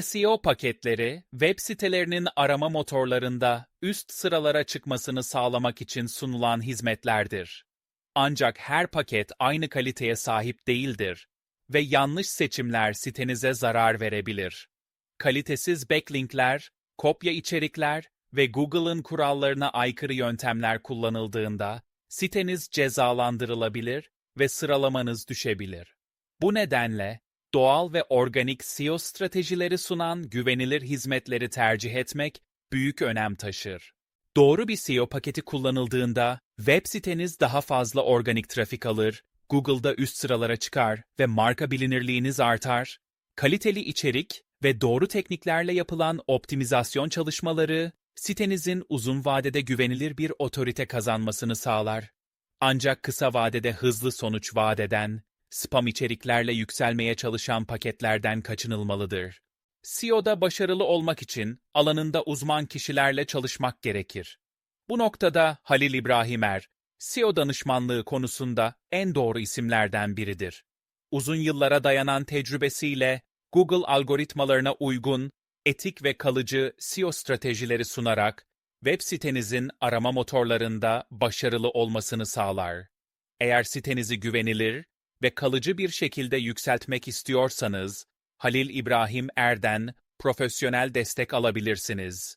SEO paketleri, web sitelerinin arama motorlarında üst sıralara çıkmasını sağlamak için sunulan hizmetlerdir. Ancak her paket aynı kaliteye sahip değildir ve yanlış seçimler sitenize zarar verebilir. Kalitesiz backlinkler, kopya içerikler ve Google'ın kurallarına aykırı yöntemler kullanıldığında siteniz cezalandırılabilir ve sıralamanız düşebilir. Bu nedenle doğal ve organik SEO stratejileri sunan güvenilir hizmetleri tercih etmek büyük önem taşır. Doğru bir SEO paketi kullanıldığında web siteniz daha fazla organik trafik alır, Google'da üst sıralara çıkar ve marka bilinirliğiniz artar. Kaliteli içerik ve doğru tekniklerle yapılan optimizasyon çalışmaları sitenizin uzun vadede güvenilir bir otorite kazanmasını sağlar. Ancak kısa vadede hızlı sonuç vaat eden, spam içeriklerle yükselmeye çalışan paketlerden kaçınılmalıdır. SEO'da başarılı olmak için alanında uzman kişilerle çalışmak gerekir. Bu noktada Halil İbrahimer, SEO danışmanlığı konusunda en doğru isimlerden biridir. Uzun yıllara dayanan tecrübesiyle Google algoritmalarına uygun, etik ve kalıcı SEO stratejileri sunarak web sitenizin arama motorlarında başarılı olmasını sağlar. Eğer sitenizi güvenilir ve kalıcı bir şekilde yükseltmek istiyorsanız, Halil İbrahim Er'den profesyonel destek alabilirsiniz.